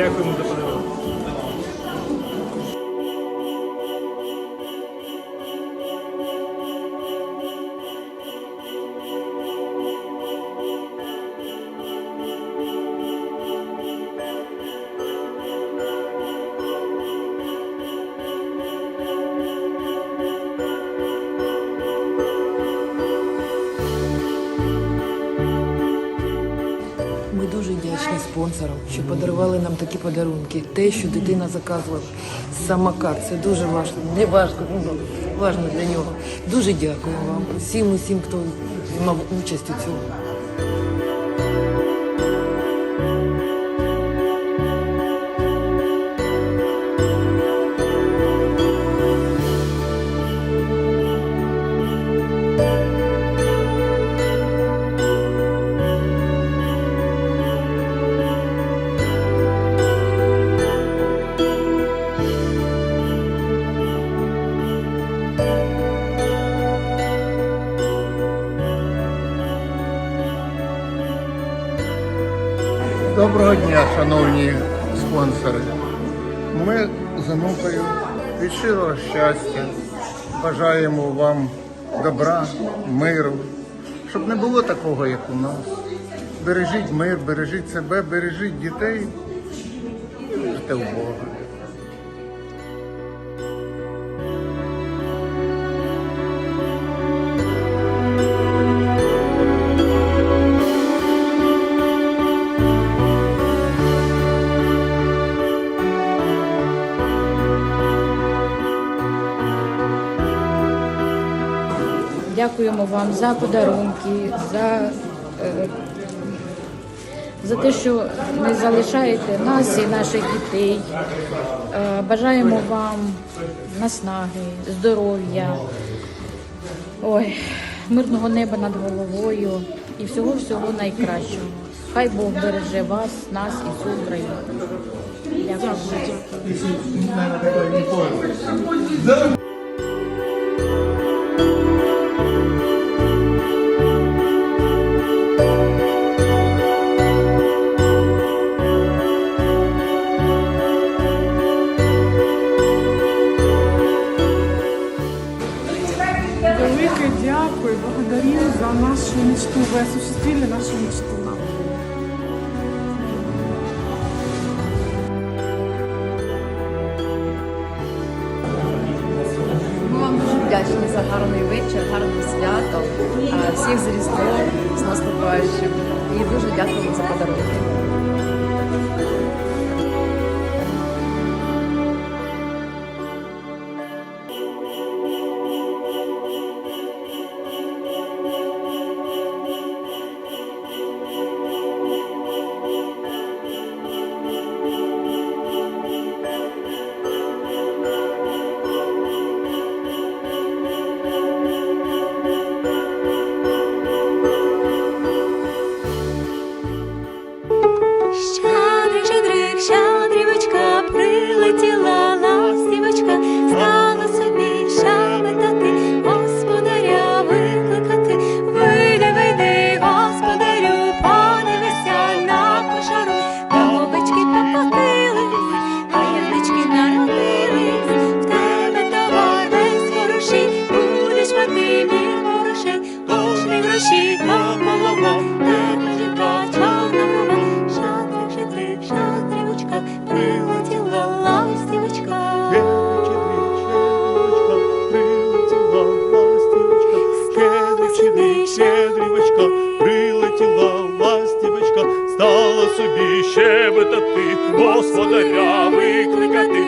Дякуємо за дуже вдячні спонсорам, що подарували нам такі подарунки. Те, що дитина заказувала самокат, це дуже важко. Не важко, ну, важно для нього. Дуже дякую вам. усім, усім, хто мав участь у цьому. Доброго дня, шановні спонсори. Ми з онукою від щирого щастя бажаємо вам добра, миру, щоб не було такого, як у нас. Бережіть мир, бережіть себе, бережіть дітей і вірте в Бога. Дякуємо вам за подарунки, за, е, за те, що не залишаєте нас і наших дітей. Е, Бажаємо вам наснаги, здоров'я, ой, мирного неба над головою і всього-всього найкращого. Хай Бог береже вас, нас і всю Україну. Дякую. Велике дякую, благодарю за нашу мечту. Ви осуществили нашу мечту. Вдячні за гарний вечір, гарне свято. А, Всіх з Різдвом, з наступаючим. І дуже дякуємо за подарунки. Та голова, тебе жінка, чорна брова. Шатрик, шатрик, шатрівочка, прилетіла ластівочка. Щедрик, щедрівочка, прилетіла ластівочка, стала собі щебетати, господаря викликати,